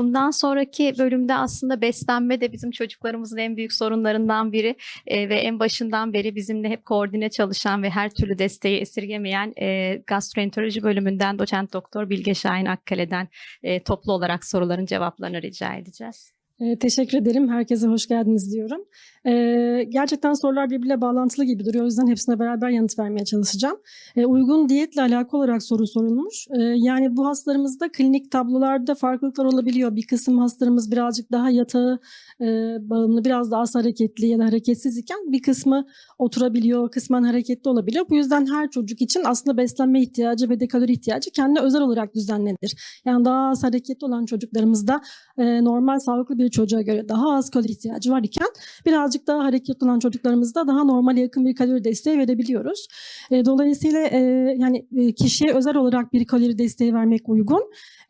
Bundan sonraki bölümde aslında beslenme de bizim çocuklarımızın en büyük sorunlarından biri e, ve en başından beri bizimle hep koordine çalışan ve her türlü desteği esirgemeyen e, gastroenteroloji bölümünden doçent doktor Bilge Şahin Akkale'den e, toplu olarak soruların cevaplarını rica edeceğiz. Ee, teşekkür ederim. Herkese hoş geldiniz diyorum. Ee, gerçekten sorular birbiriyle bağlantılı gibi duruyor. O yüzden hepsine beraber yanıt vermeye çalışacağım. Ee, uygun diyetle alakalı olarak soru sorulmuş. Ee, yani bu hastalarımızda klinik tablolarda farklılıklar olabiliyor. Bir kısım hastalarımız birazcık daha yatağı e, bağımlı, biraz daha az hareketli ya da hareketsiz iken bir kısmı oturabiliyor, kısmen hareketli olabiliyor. Bu yüzden her çocuk için aslında beslenme ihtiyacı ve de kalori ihtiyacı kendine özel olarak düzenlenir. Yani daha az hareketli olan çocuklarımızda e, normal sağlıklı bir çocuğa göre daha az kalori ihtiyacı var iken birazcık daha hareketli olan çocuklarımızda daha normale yakın bir kalori desteği verebiliyoruz. E, dolayısıyla e, yani e, kişiye özel olarak bir kalori desteği vermek uygun.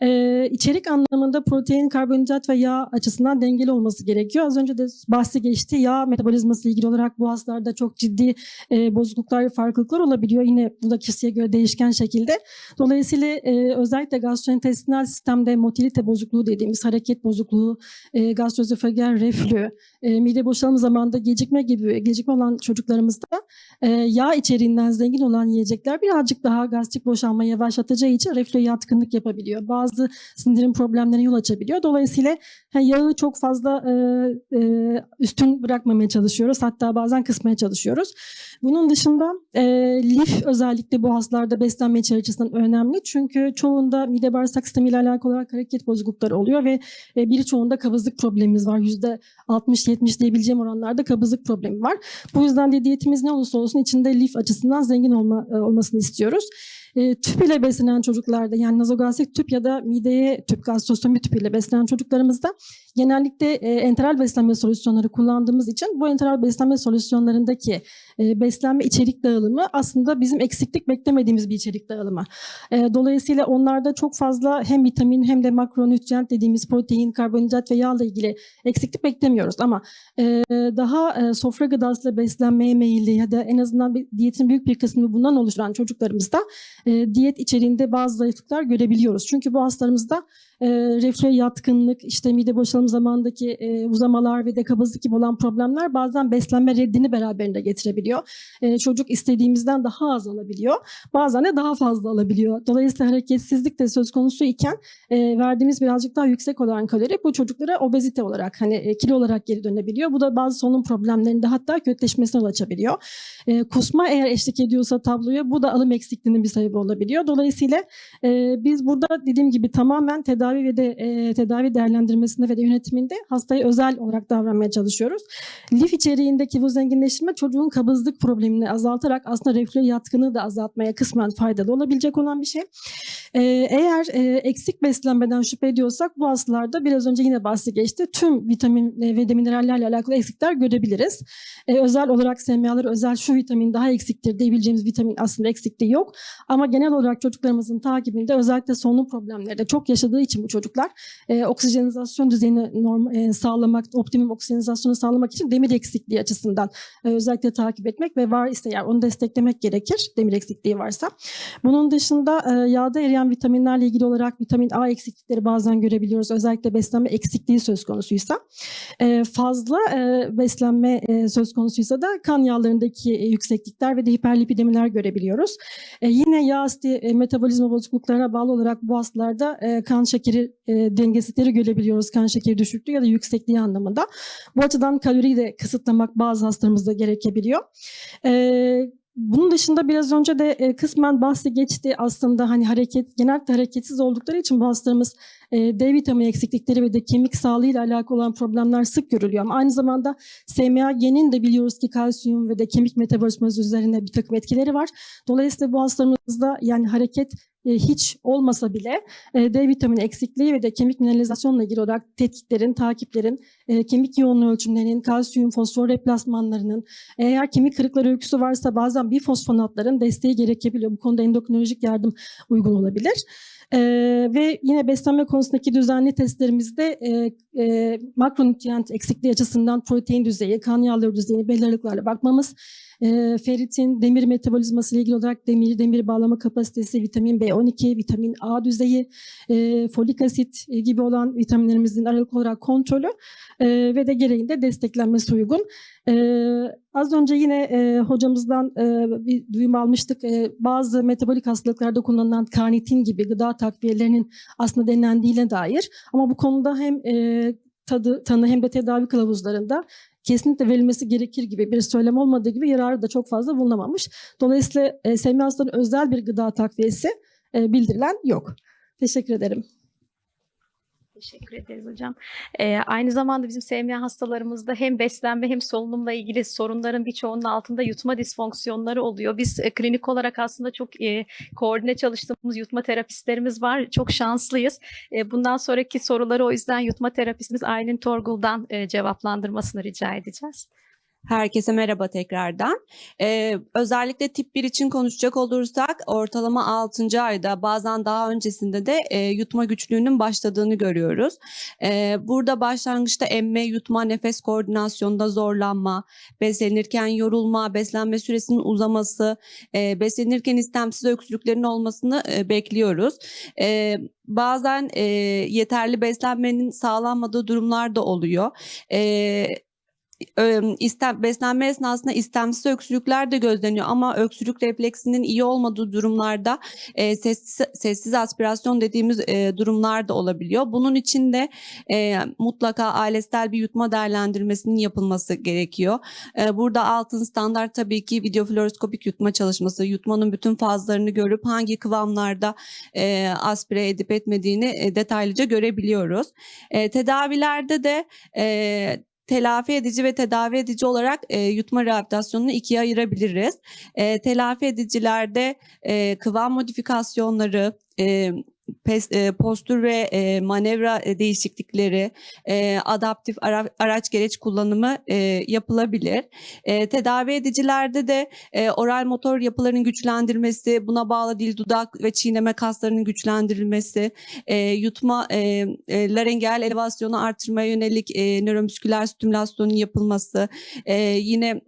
E, içerik anlamında protein, karbonhidrat ve yağ açısından dengeli olması gerekiyor. Az önce de bahsi geçti. Yağ metabolizması ile ilgili olarak bu hastalarda çok ciddi e, bozukluklar ve farklılıklar olabiliyor. Yine bu da kişiye göre değişken şekilde. Dolayısıyla e, özellikle gastrointestinal sistemde motilite bozukluğu dediğimiz hareket bozukluğu, e, gastroözofagel reflü, e, mide boşalma zamanında gecikme gibi gecikme olan çocuklarımızda e, yağ içeriğinden zengin olan yiyecekler birazcık daha gastrik boşalmayı yavaşlatacağı için reflüye yatkınlık yapabiliyor. Bazı sindirim problemlerine yol açabiliyor. Dolayısıyla ha, yağı çok fazla e, e, üstün bırakmamaya çalışıyoruz. Hatta bazen kısmaya çalışıyoruz. Bunun dışında e, lif özellikle bu hastalarda beslenme içeriği açısından önemli. Çünkü çoğunda mide bağırsak sistemiyle alakalı olarak hareket bozuklukları oluyor ve e, birçoğunda kabızlık problemimiz var. %60-70 diyebileceğim oranlarda kabızlık problemi var. Bu yüzden de diyetimiz ne olursa olsun içinde lif açısından zengin olma, e, olmasını istiyoruz. E, tüp ile beslenen çocuklarda yani nazogastrik tüp ya da mideye tüp, gastrostomi tüp ile beslenen çocuklarımızda genellikle e, enteral beslenme solüsyonları kullandığımız için bu enteral beslenme solüsyonlarındaki e, beslenme içerik dağılımı aslında bizim eksiklik beklemediğimiz bir içerik dağılımı. E, dolayısıyla onlarda çok fazla hem vitamin hem de makronutrient dediğimiz protein, karbonhidrat ve yağla ilgili eksiklik beklemiyoruz ama e, daha e, sofra gıdasıyla beslenmeye meyilli ya da en azından bir, diyetin büyük bir kısmını bundan oluşturan çocuklarımızda e, diyet içeriğinde bazı zayıflıklar görebiliyoruz. Çünkü bu hastalarımızda e, reflüye yatkınlık, işte mide boşalım zamanındaki e, uzamalar ve de kabızlık gibi olan problemler bazen beslenme reddini beraberinde getirebiliyor. E, çocuk istediğimizden daha az alabiliyor. Bazen de daha fazla alabiliyor. Dolayısıyla hareketsizlik de söz konusu iken e, verdiğimiz birazcık daha yüksek olan kalori bu çocuklara obezite olarak hani e, kilo olarak geri dönebiliyor. Bu da bazı solunum problemlerinde hatta kötüleşmesine yol açabiliyor. E, kusma eğer eşlik ediyorsa tabloya bu da alım eksikliğinin bir sebebi olabiliyor. Dolayısıyla e, biz burada dediğim gibi tamamen tedavi ve de e, tedavi değerlendirmesinde ve de yönetiminde hastaya özel olarak davranmaya çalışıyoruz. Lif içeriğindeki bu zenginleştirme çocuğun kabızlık problemini azaltarak aslında reflü yatkını da azaltmaya kısmen faydalı olabilecek olan bir şey. E, eğer e, eksik beslenmeden şüphe ediyorsak bu hastalarda biraz önce yine bahsi geçti. Tüm vitamin e, ve de minerallerle alakalı eksikler görebiliriz. E, özel olarak SMA'ları özel şu vitamin daha eksiktir diyebileceğimiz vitamin aslında eksikliği yok. Ama genel olarak çocuklarımızın takibinde özellikle solunum problemleri de çok yaşadığı için bu çocuklar e, oksijenizasyon düzeyini norm, e, sağlamak, optimum oksijenizasyonu sağlamak için demir eksikliği açısından e, özellikle takip etmek ve var ise eğer onu desteklemek gerekir demir eksikliği varsa. Bunun dışında e, yağda eriyen vitaminlerle ilgili olarak vitamin A eksiklikleri bazen görebiliyoruz. Özellikle beslenme eksikliği söz konusuysa. E, fazla e, beslenme e, söz konusuysa da kan yağlarındaki e, yükseklikler ve de hiperlipidemiler görebiliyoruz. E, yine yağ asidi e, metabolizma bozukluklarına bağlı olarak bu hastalarda e, kan şekeri e, dengesizlikleri görebiliyoruz. Kan şekeri düşüklüğü ya da yüksekliği anlamında. Bu açıdan kaloriyi de kısıtlamak bazı hastalarımızda gerekebiliyor. E, bunun dışında biraz önce de e, kısmen bahsi geçti aslında hani hareket genellikle hareketsiz oldukları için bu hastalarımız D vitamini eksiklikleri ve de kemik sağlığıyla alakalı olan problemler sık görülüyor. Ama aynı zamanda SMAG'nin de biliyoruz ki kalsiyum ve de kemik metabolizması üzerine bir takım etkileri var. Dolayısıyla bu hastalarımızda yani hareket e, hiç olmasa bile e, D vitamini eksikliği ve de kemik mineralizasyonla ilgili olarak tetkiklerin, takiplerin, e, kemik yoğunluğu ölçümlerinin, kalsiyum, fosfor replasmanlarının, eğer kemik kırıkları öyküsü varsa bazen bifosfonatların desteği gerekebiliyor. Bu konuda endokrinolojik yardım uygun olabilir. Ee, ve yine beslenme konusundaki düzenli testlerimizde e, e, makronutrient eksikliği açısından protein düzeyi, kan yağları düzeyini belli aralıklarla bakmamız e, ferritin, demir metabolizması ile ilgili olarak demir, demir bağlama kapasitesi, vitamin B12, vitamin A düzeyi, e, folik asit e, gibi olan vitaminlerimizin aralık olarak kontrolü e, ve de gereğinde desteklenmesi uygun. E, az önce yine e, hocamızdan e, bir duyum almıştık. E, bazı metabolik hastalıklarda kullanılan karnitin gibi gıda takviyelerinin aslında denendiğine dair. Ama bu konuda hem e, tadı, tanı hem de tedavi kılavuzlarında kesinlikle verilmesi gerekir gibi bir söylem olmadığı gibi yararı da çok fazla bulunamamış. Dolayısıyla e, SMI hastalarının özel bir gıda takviyesi e, bildirilen yok. Teşekkür ederim. Teşekkür ederiz hocam. Ee, aynı zamanda bizim SMA hastalarımızda hem beslenme hem solunumla ilgili sorunların birçoğunun altında yutma disfonksiyonları oluyor. Biz e, klinik olarak aslında çok e, koordine çalıştığımız yutma terapistlerimiz var. Çok şanslıyız. E, bundan sonraki soruları o yüzden yutma terapistimiz Aylin Torgul'dan e, cevaplandırmasını rica edeceğiz. Herkese merhaba tekrardan. Ee, özellikle tip 1 için konuşacak olursak ortalama 6. ayda bazen daha öncesinde de e, yutma güçlüğünün başladığını görüyoruz. Ee, burada başlangıçta emme, yutma, nefes koordinasyonunda zorlanma, beslenirken yorulma, beslenme süresinin uzaması, e, beslenirken istemsiz öksürüklerin olmasını e, bekliyoruz. E, bazen e, yeterli beslenmenin sağlanmadığı durumlar da oluyor. E, Ö- beslenme esnasında istemsiz öksürükler de gözleniyor ama öksürük refleksinin iyi olmadığı durumlarda e, sessiz, sessiz aspirasyon dediğimiz e, durumlar da olabiliyor. Bunun için de e, mutlaka ailesel bir yutma değerlendirmesinin yapılması gerekiyor. E, burada altın standart tabii ki videofluoroskopik yutma çalışması, yutmanın bütün fazlarını görüp hangi kıvamlarda e, aspire edip etmediğini e, detaylıca görebiliyoruz. E, tedavilerde de e, telafi edici ve tedavi edici olarak e, yutma rehabilitasyonunu ikiye ayırabiliriz. E, telafi edicilerde e, kıvam modifikasyonları, e, postür ve e, manevra e, değişiklikleri, e, adaptif ara, araç gereç kullanımı e, yapılabilir. E, tedavi edicilerde de e, oral motor yapılarının güçlendirmesi, buna bağlı dil, dudak ve çiğneme kaslarının güçlendirilmesi, e, yutma, e, e, larengeal elevasyonu artırmaya yönelik e, nöromüsküler stimülasyonun yapılması, e, yine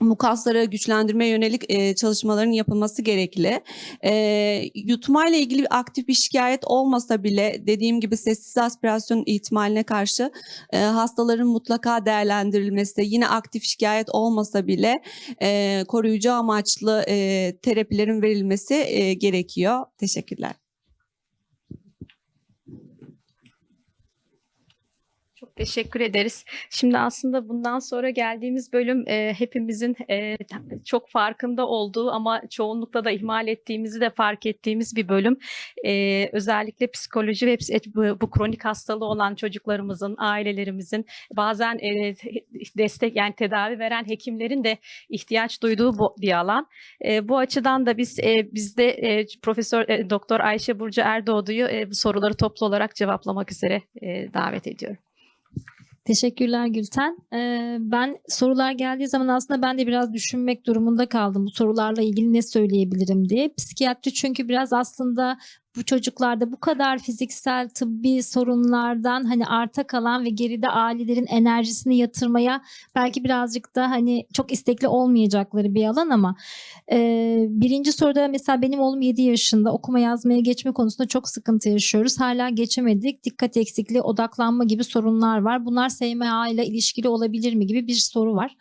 mukasları güçlendirmeye yönelik e, çalışmaların yapılması gerekli. E, yutma ile ilgili aktif bir şikayet olmasa bile dediğim gibi sessiz aspirasyon ihtimaline karşı e, hastaların mutlaka değerlendirilmesi, yine aktif şikayet olmasa bile e, koruyucu amaçlı e, terapilerin verilmesi e, gerekiyor. Teşekkürler. Teşekkür ederiz. Şimdi aslında bundan sonra geldiğimiz bölüm e, hepimizin e, çok farkında olduğu ama çoğunlukla da ihmal ettiğimizi de fark ettiğimiz bir bölüm. E, özellikle psikoloji ve bu, bu kronik hastalığı olan çocuklarımızın, ailelerimizin bazen e, destek yani tedavi veren hekimlerin de ihtiyaç duyduğu bu, bir alan. E, bu açıdan da biz e, bizde e, Profesör e, Doktor Ayşe Burcu Erdoğdu'yu e, bu soruları toplu olarak cevaplamak üzere e, davet ediyorum. Teşekkürler Gülten. Ee, ben sorular geldiği zaman aslında ben de biraz düşünmek durumunda kaldım bu sorularla ilgili ne söyleyebilirim diye. Psikiyatri çünkü biraz aslında bu çocuklarda bu kadar fiziksel tıbbi sorunlardan hani arta kalan ve geride ailelerin enerjisini yatırmaya belki birazcık da hani çok istekli olmayacakları bir alan ama e, birinci soruda mesela benim oğlum 7 yaşında okuma yazmaya geçme konusunda çok sıkıntı yaşıyoruz. Hala geçemedik. Dikkat eksikliği, odaklanma gibi sorunlar var. Bunlar SMA ile ilişkili olabilir mi gibi bir soru var.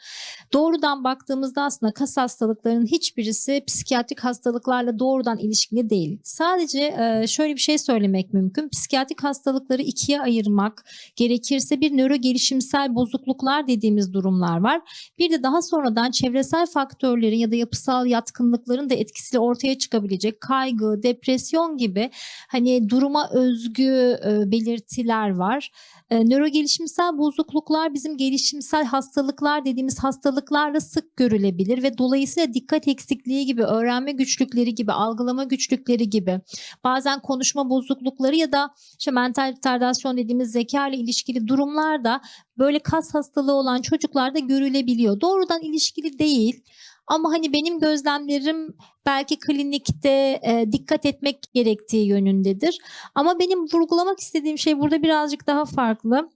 Doğrudan baktığımızda aslında kas hastalıklarının hiçbirisi psikiyatrik hastalıklarla doğrudan ilişkili değil. Sadece şöyle bir şey söylemek mümkün. Psikiyatrik hastalıkları ikiye ayırmak gerekirse bir nöro gelişimsel bozukluklar dediğimiz durumlar var. Bir de daha sonradan çevresel faktörlerin ya da yapısal yatkınlıkların da etkisiyle ortaya çıkabilecek kaygı, depresyon gibi hani duruma özgü e, belirtiler var. E, nöro gelişimsel bozukluklar bizim gelişimsel hastalıklar dediğimiz hastalıklarla sık görülebilir ve dolayısıyla dikkat eksikliği gibi, öğrenme güçlükleri gibi, algılama güçlükleri gibi, bazen konuşma bozuklukları ya da işte mental retardasyon dediğimiz zeka ile ilişkili durumlar da böyle kas hastalığı olan çocuklarda görülebiliyor. Doğrudan ilişkili değil. Ama hani benim gözlemlerim belki klinikte e, dikkat etmek gerektiği yönündedir. Ama benim vurgulamak istediğim şey burada birazcık daha farklı.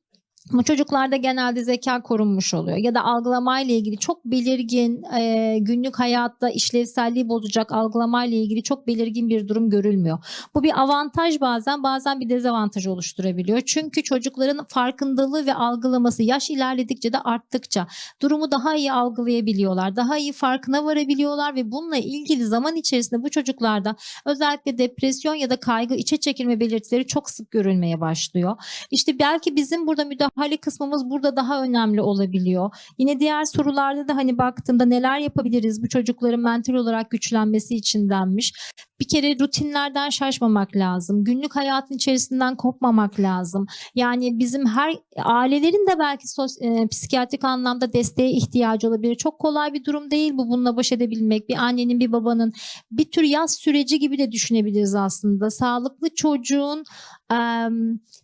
Bu çocuklarda genelde zeka korunmuş oluyor ya da algılamayla ilgili çok belirgin e, günlük hayatta işlevselliği bozacak algılamayla ilgili çok belirgin bir durum görülmüyor. Bu bir avantaj bazen bazen bir dezavantaj oluşturabiliyor. Çünkü çocukların farkındalığı ve algılaması yaş ilerledikçe de arttıkça durumu daha iyi algılayabiliyorlar. Daha iyi farkına varabiliyorlar ve bununla ilgili zaman içerisinde bu çocuklarda özellikle depresyon ya da kaygı içe çekilme belirtileri çok sık görülmeye başlıyor. İşte belki bizim burada müdahale kısmımız burada daha önemli olabiliyor. Yine diğer sorularda da hani baktığımda neler yapabiliriz bu çocukların mental olarak güçlenmesi için denmiş. Bir kere rutinlerden şaşmamak lazım. Günlük hayatın içerisinden kopmamak lazım. Yani bizim her ailelerin de belki sos, e, psikiyatrik anlamda desteğe ihtiyacı olabilir. Çok kolay bir durum değil bu bununla baş edebilmek. Bir annenin bir babanın bir tür yaz süreci gibi de düşünebiliriz aslında. Sağlıklı çocuğun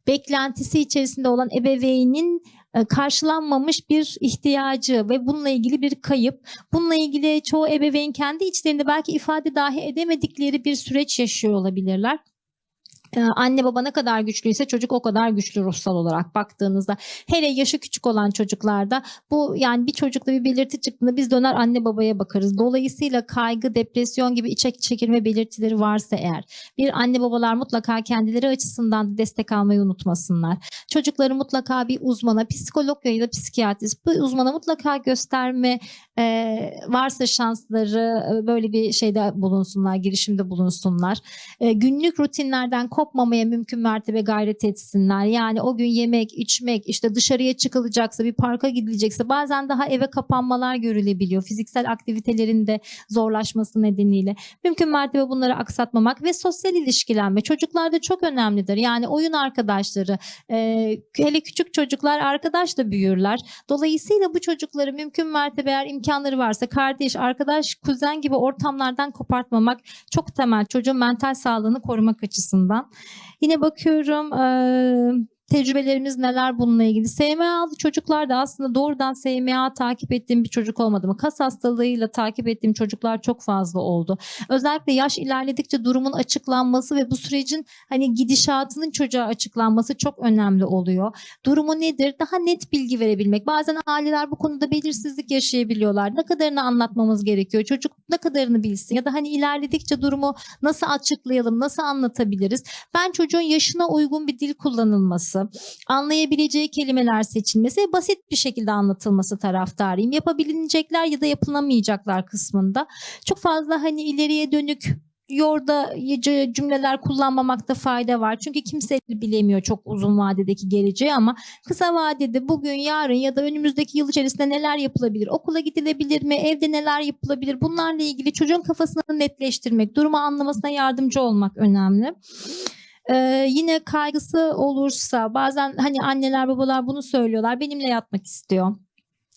beklentisi içerisinde olan ebeveynin e, karşılanmamış bir ihtiyacı ve bununla ilgili bir kayıp. Bununla ilgili çoğu ebeveyn kendi içlerinde belki ifade dahi edemedikleri bir süreç yaşıyor olabilirler. Ee, Anne baba ne kadar güçlüyse çocuk o kadar güçlü ruhsal olarak baktığınızda. Hele yaşı küçük olan çocuklarda bu yani bir çocukta bir belirti çıktığında biz döner anne babaya bakarız. Dolayısıyla kaygı, depresyon gibi içe çekilme belirtileri varsa eğer bir anne babalar mutlaka kendileri açısından destek almayı unutmasınlar. Çocukları mutlaka bir uzmana, psikolog ya da psikiyatrist bu uzmana mutlaka gösterme e, varsa şansları e, böyle bir şeyde bulunsunlar, girişimde bulunsunlar. E, günlük rutinlerden kopmamaya mümkün mertebe gayret etsinler. Yani o gün yemek, içmek, işte dışarıya çıkılacaksa, bir parka gidilecekse bazen daha eve kapanmalar görülebiliyor. Fiziksel aktivitelerin de zorlaşması nedeniyle. Mümkün mertebe bunları aksatmamak ve sosyal ilişkilenme çocuklarda çok önemlidir. Yani oyun arkadaşları, e, hele küçük çocuklar arkadaşla büyürler. Dolayısıyla bu çocukları mümkün mertebe eğer imkanları varsa kardeş, arkadaş, kuzen gibi ortamlardan kopartmamak çok temel çocuğun mental sağlığını korumak açısından. Yine bakıyorum tecrübelerimiz neler bununla ilgili. SMA'lı çocuklar da aslında doğrudan SMA takip ettiğim bir çocuk olmadı mı? Kas hastalığıyla takip ettiğim çocuklar çok fazla oldu. Özellikle yaş ilerledikçe durumun açıklanması ve bu sürecin hani gidişatının çocuğa açıklanması çok önemli oluyor. Durumu nedir? Daha net bilgi verebilmek. Bazen aileler bu konuda belirsizlik yaşayabiliyorlar. Ne kadarını anlatmamız gerekiyor? Çocuk ne kadarını bilsin? Ya da hani ilerledikçe durumu nasıl açıklayalım? Nasıl anlatabiliriz? Ben çocuğun yaşına uygun bir dil kullanılması, anlayabileceği kelimeler seçilmesi ve basit bir şekilde anlatılması taraftarıyım. Yapabilecekler ya da yapılamayacaklar kısmında. Çok fazla hani ileriye dönük yordayıcı cümleler kullanmamakta fayda var. Çünkü kimse bilemiyor çok uzun vadedeki geleceği ama kısa vadede bugün, yarın ya da önümüzdeki yıl içerisinde neler yapılabilir? Okula gidilebilir mi? Evde neler yapılabilir? Bunlarla ilgili çocuğun kafasını netleştirmek, durumu anlamasına yardımcı olmak önemli. Ee, yine kaygısı olursa bazen hani anneler babalar bunu söylüyorlar benimle yatmak istiyor.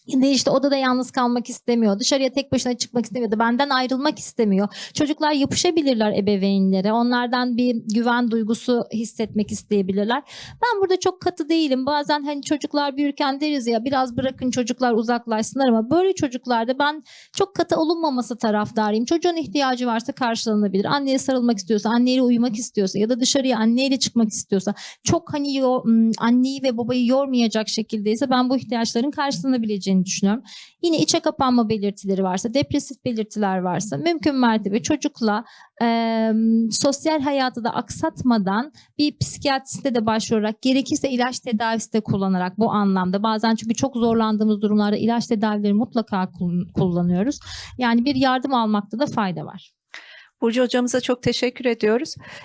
İşte odada yalnız kalmak istemiyor. Dışarıya tek başına çıkmak istemiyor. da Benden ayrılmak istemiyor. Çocuklar yapışabilirler ebeveynlere. Onlardan bir güven duygusu hissetmek isteyebilirler. Ben burada çok katı değilim. Bazen hani çocuklar büyürken deriz ya biraz bırakın çocuklar uzaklaşsınlar ama böyle çocuklarda ben çok katı olunmaması taraftarıyım. Çocuğun ihtiyacı varsa karşılanabilir. Anneye sarılmak istiyorsa, anneyle uyumak istiyorsa ya da dışarıya anneyle çıkmak istiyorsa çok hani yo- anneyi ve babayı yormayacak şekildeyse ben bu ihtiyaçların karşılanabileceğini düşünüyorum. Yine içe kapanma belirtileri varsa, depresif belirtiler varsa mümkün mertebe çocukla e, sosyal hayatı da aksatmadan bir psikiyatriste de başvurarak gerekirse ilaç tedavisi de kullanarak bu anlamda bazen çünkü çok zorlandığımız durumlarda ilaç tedavileri mutlaka kul- kullanıyoruz. Yani bir yardım almakta da fayda var. Burcu hocamıza çok teşekkür ediyoruz.